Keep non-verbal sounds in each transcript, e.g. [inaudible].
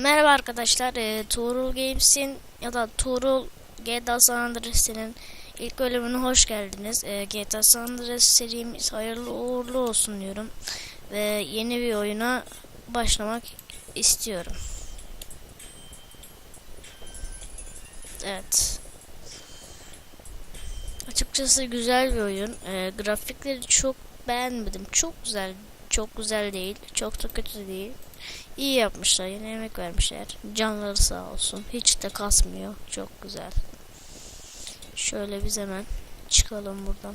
Merhaba arkadaşlar, e, Tuğrul Games'in ya da Tuğrul GTA San Andreas'inin ilk bölümüne hoş geldiniz. E, GTA San Andreas serimiz hayırlı uğurlu olsun diyorum. Ve yeni bir oyuna başlamak istiyorum. Evet. Açıkçası güzel bir oyun. E, grafikleri çok beğenmedim. Çok güzel, çok güzel değil. Çok da kötü değil. İyi yapmışlar. Yine emek vermişler. Canları sağ olsun. Hiç de kasmıyor. Çok güzel. Şöyle biz hemen çıkalım buradan.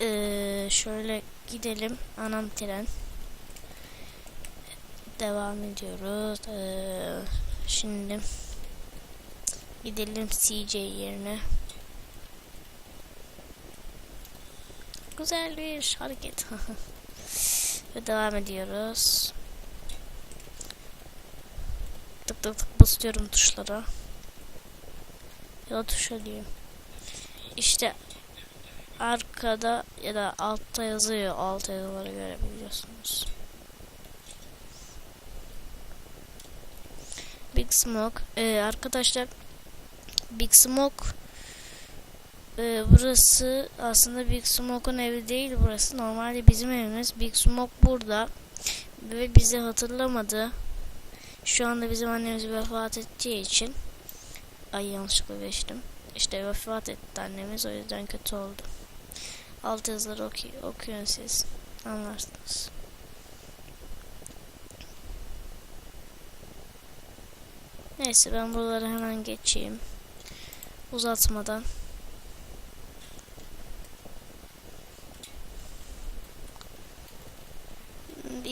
Ee, şöyle gidelim. Anam tren. Devam ediyoruz. Ee, şimdi gidelim CJ yerine. Güzel bir hareket. [laughs] Ve devam ediyoruz. Tık tık tık basıyorum tuşlara. Ya tuşa diyeyim. İşte arkada ya da altta yazıyor. Alt yazıları görebiliyorsunuz. Big Smoke. Ee, arkadaşlar Big Smoke ee, burası aslında Big Smoke'un evi değil burası. Normalde bizim evimiz. Big Smoke burada. Ve bizi hatırlamadı. Şu anda bizim annemiz vefat ettiği için ay yanlışlıkla geçtim. İşte vefat etti annemiz o yüzden kötü oldu. Alt yazıları oku okuyun siz. Anlarsınız. Neyse ben buraları hemen geçeyim. Uzatmadan.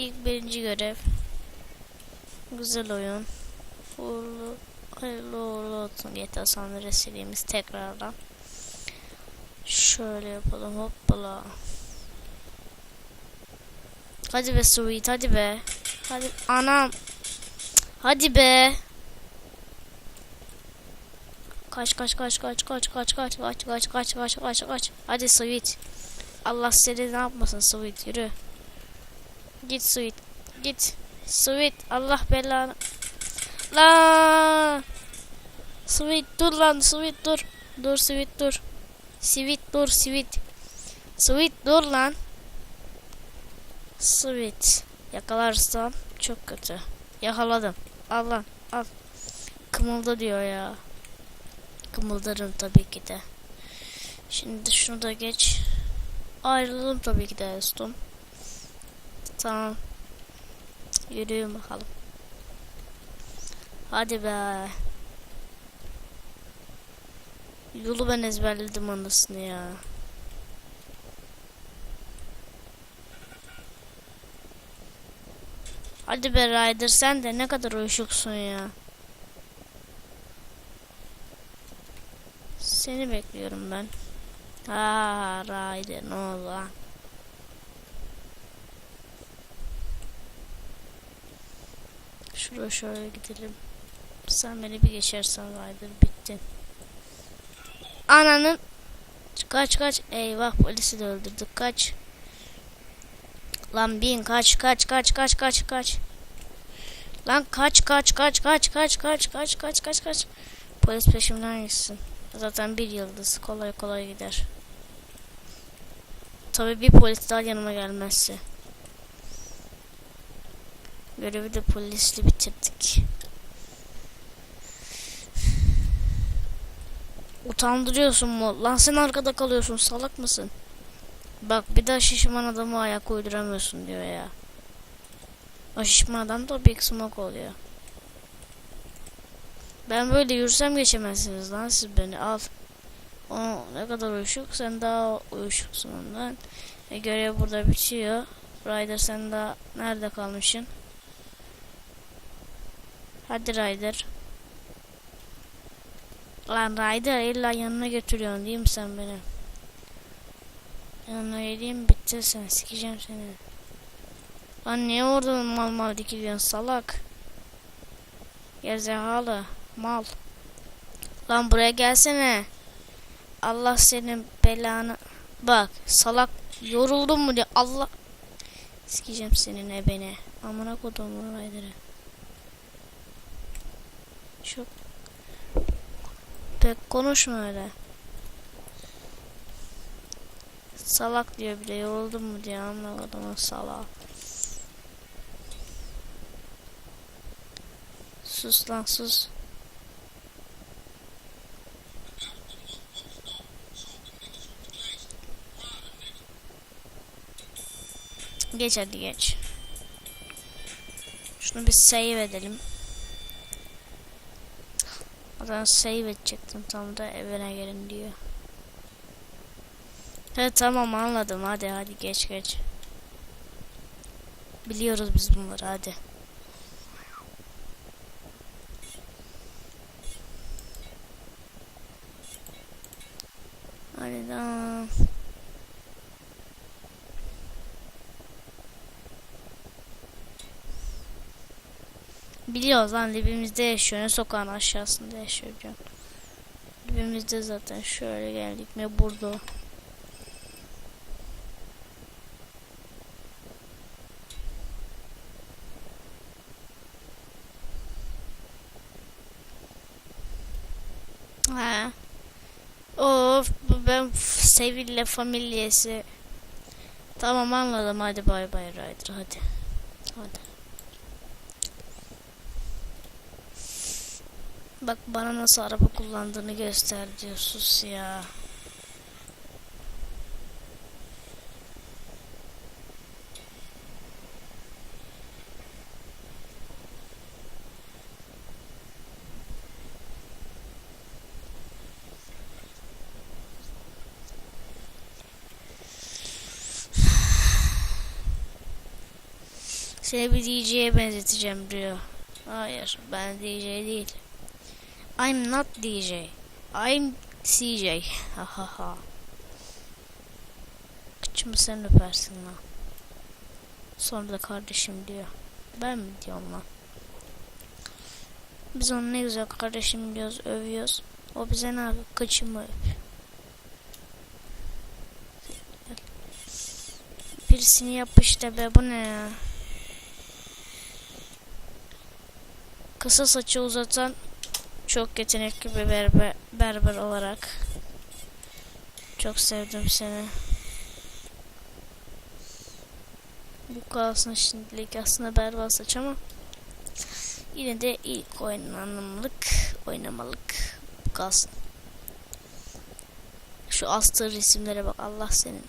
İlk birinci görev. Güzel oyun. Uğurlu, hayırlı uğurlu olsun GTA San Andreas serimiz tekrardan. Şöyle yapalım hoppala. Hadi be Sweet hadi be. Hadi anam. Hadi be. Kaç kaç kaç kaç kaç kaç kaç kaç kaç kaç kaç kaç kaç. Hadi Sweet. Allah seni ne yapmasın Sweet yürü. Git Sweet. Git. Sweet. Allah belanı. La. Sweet dur lan. Sweet dur. Dur Sweet dur. Sweet dur Sweet. Sweet dur lan. Sweet. Yakalarsam çok kötü. Yakaladım. Al lan. Al. Kımılda diyor ya. Kımıldarım tabii ki de. Şimdi şunu da geç. Ayrılalım tabii ki de dostum. Tamam. Yürüyün bakalım. Hadi be. Yolu ben ezberledim anasını ya. Hadi be Ryder sen de ne kadar uyuşuksun ya. Seni bekliyorum ben. Ha Ryder ne oldu lan? Şuraya şöyle gidelim. Sen beni bir geçersen Ryder bittin. Ananın kaç kaç eyvah polisi de öldürdük kaç. Lan bin kaç kaç kaç kaç kaç kaç. Lan kaç kaç kaç kaç kaç kaç kaç kaç kaç kaç. Polis peşimden gitsin. Zaten bir yıldız kolay kolay gider. Tabii bir polis daha yanıma gelmezse. Görevi de polisli bitirdik. Utandırıyorsun mu? Lan sen arkada kalıyorsun salak mısın? Bak bir daha şişman adamı ayak uyduramıyorsun diyor ya. O şişman adam da Big Smoke oluyor. Ben böyle yürüsem geçemezsiniz lan siz beni al. O ne kadar uyuşuk sen daha uyuşuksun ondan. E, görev burada bitiyor. Ryder sen daha nerede kalmışsın? Hadi Ryder. Lan Ryder illa yanına götürüyorsun değil mi sen beni? Yanına geleyim bitti sen sikeceğim seni. Lan niye orada mal mal dikiliyorsun salak? Gerizekalı mal. Lan buraya gelsene. Allah senin belanı. Bak salak yoruldun mu diye Allah. Sikeceğim senin ebene. Amına kodumun raydırı. Çok pek konuşma öyle. Salak diyor bir de yoruldun mu diye kodumun salak. Sus lan sus. Geç hadi geç. Şunu bir save edelim. Adam save edecektim tam da evine gelin diyor. Evet tamam anladım hadi hadi geç geç. Biliyoruz biz bunları hadi. Hadi tamam. Biliyoruz lan dibimizde yaşıyor. Ne sokağın aşağısında yaşıyor can. Dibimizde zaten şöyle geldik mi burada. Ha. Of ben f- Seville familyası. Tamam anladım hadi bay bay Ryder. Hadi. Bak bana nasıl araba kullandığını göster diyor sus ya. Seni bir DJ'ye benzeteceğim diyor. Hayır ben DJ değil. I'm not DJ. I'm CJ. Ha ha ha. Kıçımı sen öpersin lan. Sonra da kardeşim diyor. Ben mi diyorum lan? Biz onu ne güzel kardeşim diyoruz, övüyoruz. O bize ne yapıyor? Kıçımı öp. Birisini yap işte be bu ne ya? Kısa saçı uzatan çok yetenekli bir berber, berber olarak çok sevdim seni. Bu kalsın şimdilik aslında berber saç ama yine de ilk oynanmalık oynamalık bu kalsın. Şu astığı resimlere bak Allah senin.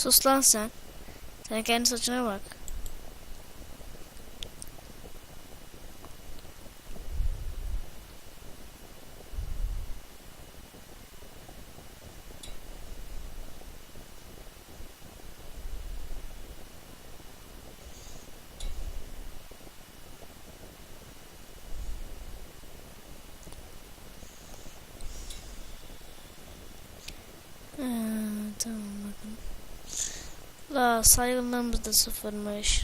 Sus lan sen. Sen kendi saçına bak. Ee, tamam bakın. La saygınlığımız da sıfırmış.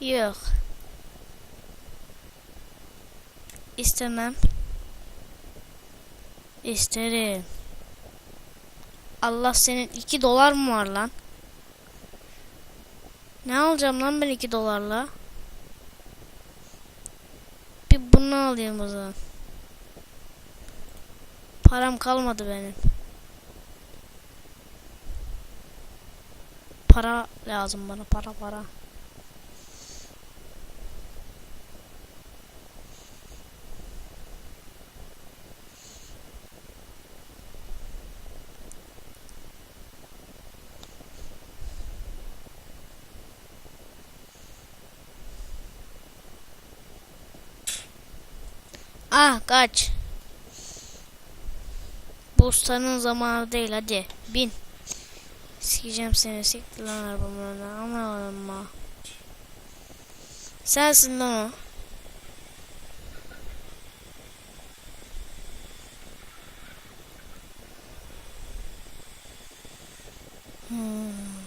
Yok. İstemem. İsterim. Allah senin 2 dolar mı var lan? Ne alacağım lan ben 2 dolarla? Bir bunu alayım o zaman. Param kalmadı benim. Para lazım bana para para. Ah kaç bostanın zamanı değil hadi bin. Sikeceğim seni siktir lan arabamın ama ama. Sensin lan o. Hmm.